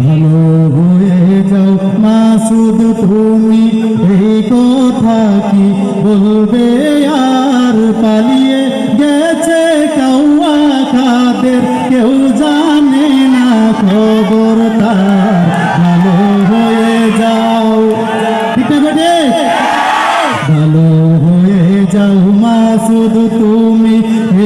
ভালো হয়ে যাও মাসুদ তুমি। এই কথা কি বলবে? আর পালিয়ে গেছে কাউয়া খাদের কেউ জানে না খবর তার। ভালো হয়ে যাও। ঠিক না ভালো হয়ে যাও মাসুদ তুমি।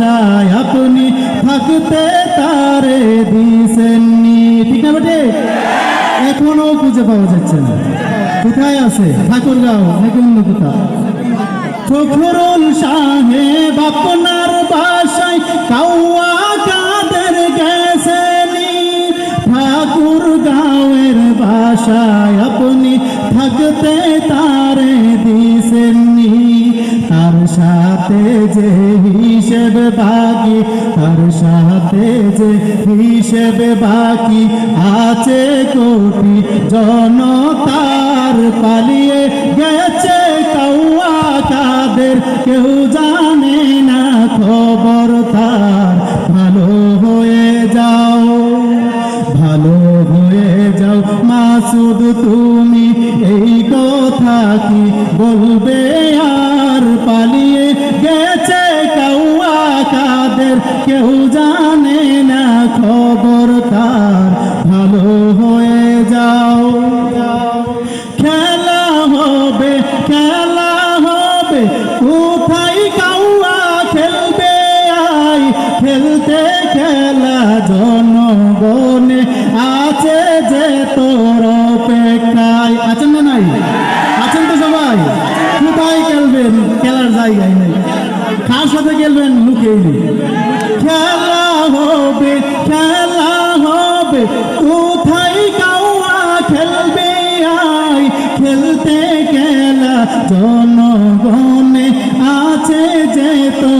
বাসায় আপনি থাকতে তারে দিছেননি ঠিক না বেটে? এখনও খুঁজে পাওয়া যাচ্ছে না। কোথায় আছে? ঠাকুরগাঁও নাকি অন্য কোথাও ফখরুল সাহেব আপনার বাসায় কাউয়া কাদের গেছেনি ঠাকুর গাঁয়ের বাসায় আপনি থাকতে তারে দিছেননি তার সাথে যে হিসেব বাকি, তার সাথে যে হিসেব বাকি আছে কোটি, জনতার পালিয়ে গেছে কাউয়া কাদের কেউ জানে না খবর তার। ভালো হয়ে যাও, ভালো হয়ে যাও মাসুদ, তুমি এই কথা কি বলবে? আর পালিয়ে গেছে কাউয়া কাদের কেউ জানে না খবর তার ভালো হয়ে যাও। খেলা হবে খেলা হবে। কোথায় কাউয়া খেলবে আই? খেলতে খেলা জনগণে আছে যে তোর অপেক্ষায়। আছেন না নাই? আছেন তো সবাই? কোথায় খেলবেন? খেলার জায়গায় নেই। সাথে খেলবেন লুকে খেলা হবে খেলা হবে। কোথায় কাউয়া খেলবে আই? খেলতে খেলা জনগণে আছে যে তোর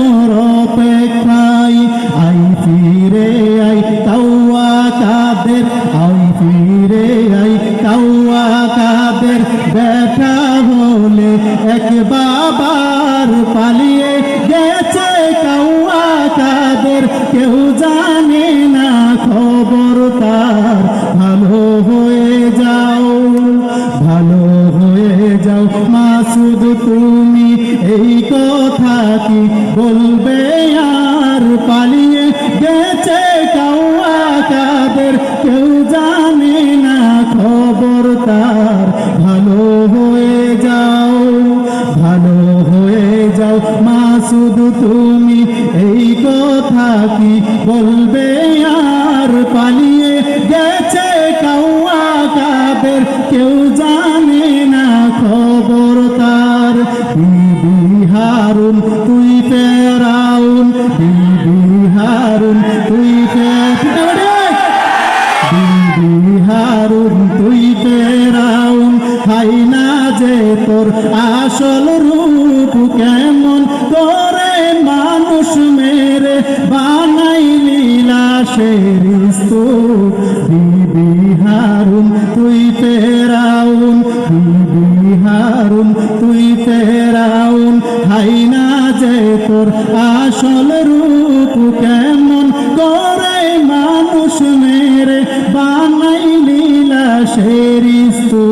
কাদের কেউ জানে না, খবর তার। ভালো হয়ে যাও, ভালো হয়ে যাও। মাসুদ, তুমি এই কথা কি বলবে? আর পালিয়ে গেছে কাউয়া কাদের? কেউ জানে না, খবর তার। ভালো হয়ে যাও, ভালো হয়ে যাও। মাসুদ, তুমি কেউ জানে না খবর তার। বিবি হারুন তুই ফেরাউন। বিবি হারুন তুই ফেরাউন হারুন তুই ফেরাউন হাই না যে তোর আসল রূপ কেমন? করে মানুষ মেরে বানাইলি লাশের স্তূপ। বিবি ফেরাউন তুই ফেরাউন হাই না যে তোর আসল রূপ কেমন করে মানুষ মেরে বানাই লীলা শেরিস্তু